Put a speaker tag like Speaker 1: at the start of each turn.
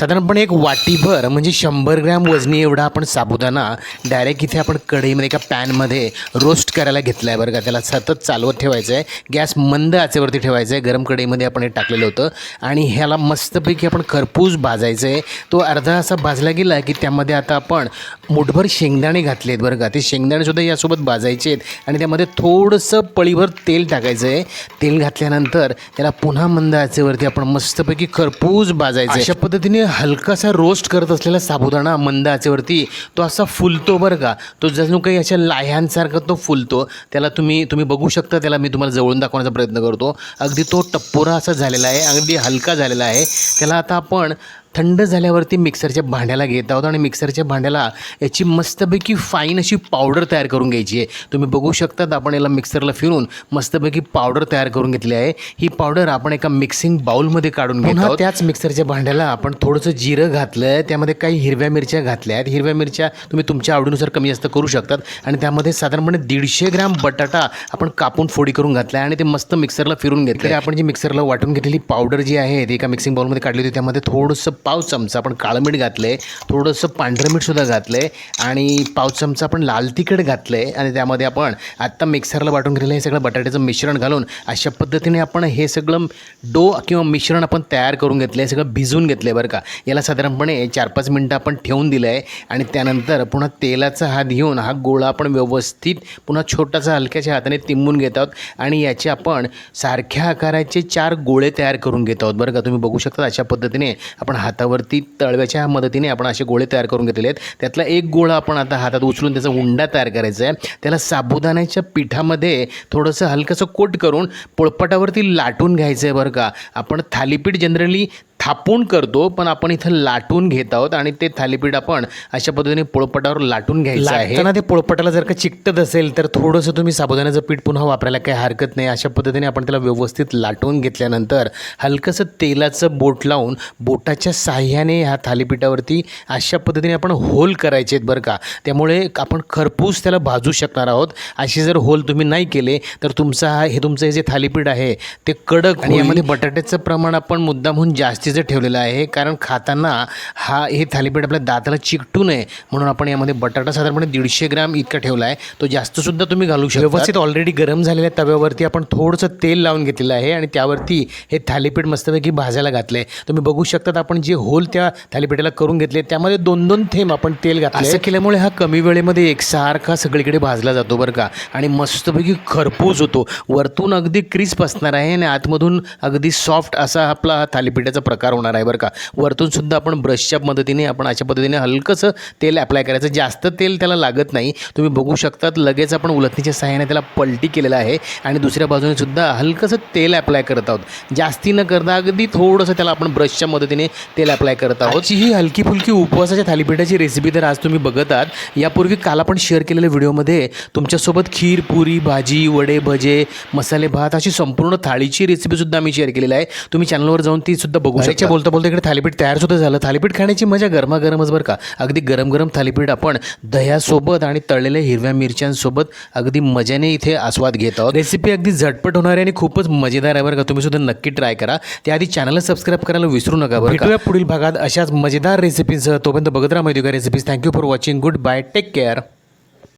Speaker 1: साधारणपणे एक वाटीभर म्हणजे शंभर ग्रॅम वजनी एवढा आपण साबुदाणा डायरेक्ट इथे आपण कढईमध्ये एका पॅनमध्ये रोस्ट करायला घेतला आहे बरं का. त्याला सतत चालवत ठेवायचं आहे गॅस मंद आचेवरती ठेवायचं आहे गरम कढईमध्ये आपण हे टाकलेलं होतं. आणि ह्याला मस्तपैकी आपण खरपूस भाजायचं आहे तो अर्धा असा भाजला गेला की त्यामध्ये आता आपण मुठभर शेंगदाणे घातले आहेत बरं का. ते शेंगदाणेसुद्धा यासोबत भाजायचे आहेत आणि त्यामध्ये थोडंसं पळीभर तेल टाकायचं आहे तेल घातल्यानंतर त्याला पुन्हा मंद आचेवरती आपण मस्तपैकी खरपूस भाजायचं अशा पद्धतीने हलकासा रोस्ट करत असलेला साबुदाणा मंद आचेवरती तो असा फुलतो बरं का. तो जणू काही अशा लाह्यांसारखा तो फुलतो. त्याला तुम्ही तुम्ही बघू शकता त्याला मी तुम्हाला जवळून दाखवण्याचा प्रयत्न करतो. अगदी तो टप्पोरा असा झालेला आहे अगदी हलका झालेला आहे. त्याला आता आपण थंड झाल्यावरती मिक्सरच्या भांड्याला घेत आहोत आणि मिक्सरच्या भांड्याला याची मस्तपैकी फाईन अशी पावडर तयार करून घ्यायची आहे. तुम्ही बघू शकतात आपण याला मिक्सरला फिरून मस्तपैकी पावडर तयार करून घेतली आहे. ही पावडर आपण एका मिक्सिंग बाउलमध्ये काढून घेत आहोत. त्याच मिक्सरच्या भांड्याला आपण थोडंसं जिरं घातलं आहे त्यामध्ये काही हिरव्या मिरच्या घातल्या आहेत. हिरव्या मिरच्या तुम्ही तुमच्या आवडीनुसार कमी जास्त करू शकतात. आणि त्यामध्ये साधारणपणे दीडशे ग्रॅम बटाटा आपण कापून फोडी करून घातला आहे आणि ते मस्त मिक्सरला फिरून घेतलं आपण जी मिक्सरला वाटून घेतलेली पावडर जी आहे ती एका मिक्सिंग बाउलमध्ये काढली होती. त्यामध्ये थोडंसं पाव चमचा आपण काळं मीठ घातलं आहे थोडंसं पांढरं मीठसुद्धा घातलं आहे आणि पाव चमचा आपण लाल तिखट घातलं आहे आणि त्यामध्ये आपण आत्ता मिक्सरला वाटून घेतलेलं हे सगळं बटाट्याचं मिश्रण घालून अशा पद्धतीने आपण हे सगळं डो किंवा मिश्रण आपण तयार करून घेतलं आहे सगळं भिजून घेतलं आहे बरं का. याला साधारणपणे चार पाच मिनटं आपण ठेवून दिलं आहे आणि त्यानंतर पुन्हा तेलाचा हात घेऊन हा गोळा आपण व्यवस्थित पुन्हा छोटासा हलक्याच्या हाताने तिंबून घेत आहोत आणि याचे आपण सारख्या आकाराचे चार गोळे तयार करून घेत आहोत बरं का. तुम्ही बघू शकता अशा पद्धतीने आपण हातावरती तळव्याच्या मदतीने आपण असे गोळे तयार करून घेतलेले आहेत. त्यातला एक गोळा आपण आता हातात उचलून त्याचा उंडा तयार करायचा आहे. त्याला साबुदाण्याच्या पिठामध्ये थोडंसं हलकंसं कोट करून पोळपाटावरती लाटून घ्यायचं आहे बरं का. आपण थालीपीठ जनरली थापून करतो पण आपण इथं लाटून घेत आहोत आणि ते थालीपीठ आपण अशा पद्धतीने पोळपटावर लाटून घ्यायचं आहे. त्यांना ते पोळपटाला जर का चिकटत असेल तर थोडंसं तुम्ही साबुदाण्याचं पीठ पुन्हा वापरायला काही हरकत नाही. अशा पद्धतीने आपण त्याला व्यवस्थित लाटून घेतल्यानंतर हलकंसं तेलाचं बोट लावून बोटाच्या साह्याने ह्या थालीपीठावरती अशा पद्धतीने आपण होल करायचे आहेत बरं का. त्यामुळे आपण खरपूस त्याला भाजू शकणार आहोत. असे जर होल तुम्ही नाही केले तर तुमचा हा हे तुमचं हे जे थालीपीठ आहे ते कडक आणि यामध्ये बटाट्याचं प्रमाण आपण मुद्दामहून जास्तीचं ठेवलेलं आहे. कारण खाताना हा हे थालीपीठ आपल्या दाताला चिकटू नये. म्हणून आपण यामध्ये बटाटा साधारणपणे दीडशे ग्राम इतका ठेवला आहे तो जास्त सुद्धा तुम्ही घालू शकता. व्यवस्थित ऑलरेडी गरम झालेल्या तव्यावरती आपण थोडंसं तेल लावून घेतलेलं आहे आणि त्यावरती हे थालीपीठ मस्तपैकी भाजायला घातलं आहे तुम्ही बघू शकतात आपण जे होल त्या थालीपीठाला करून घेतले त्यामध्ये दोन दोन थेंब आपण तेल घातलं असं केल्यामुळे हा कमी वेळेमध्ये एकसारखा सगळीकडे भाजला जातो बरं का. आणि मस्तपैकी खरपूस होतो. वरतून अगदी क्रिस्प असणार आहे आणि आतमधून अगदी सॉफ्ट असा आपला हा थालीपीठाचा प्रकार होणार आहे बरं का. वरतून सुद्धा आपण ब्रशच्या मदतीने आपण अशा पद्धतीने हलकंसं तेल अप्लाय करायचं. जास्त तेल त्याला लागत नाही. तुम्ही बघू शकतात लगेच आपण उलथणीच्या सहाय्याने त्याला पलटी केलेलं आहे. आणि दुसऱ्या बाजूने सुद्धा हलकंसं तेल अप्लाय करत आहोत. जास्ती न करता अगदी थोडंसं त्याला आपण ब्रशच्या मदतीने तेल अप्लाय करत आहोत. ही हलकी फुलकी उपवासाच्या थालीपीठाची रेसिपी तर आज तुम्ही बघत आहात यापूर्वी काल आपण शेअर केलेल्या व्हिडिओमध्ये तुमच्यासोबत खीर पुरी भाजी वडे भजे मसाले भात अशी संपूर्ण थाळीची रेसिपीसुद्धा आम्ही शेअर केलेली आहे. तुम्ही चॅनलवर जाऊन ती सुद्धा बघू शकता बोलता बोलता इकडे थालीपीठ तयार सुद्धा झालं. थालीपीठ खाण्याची मजा गरमागरमच बरं का. अगदी गरम गरम थालीपीठ आपण दह्यासोबत आणि तळलेल्या हिरव्या मिरच्यांसोबत अगदी मजाने इथे आस्वाद घेत आहोत. रेसिपी अगदी झटपट होणारी आणि खूपच मजेदार आहे बरं का. तुम्ही सुद्धा नक्की ट्राय करा. त्याआधी चॅनलला सबस्क्राईब करायला विसरू नका बरं भेटूया पुढील भागात अशाच मजेदार रेसिपीज तोपर्यंत बघत राहा माहिती recipes thank you for watching good bye take care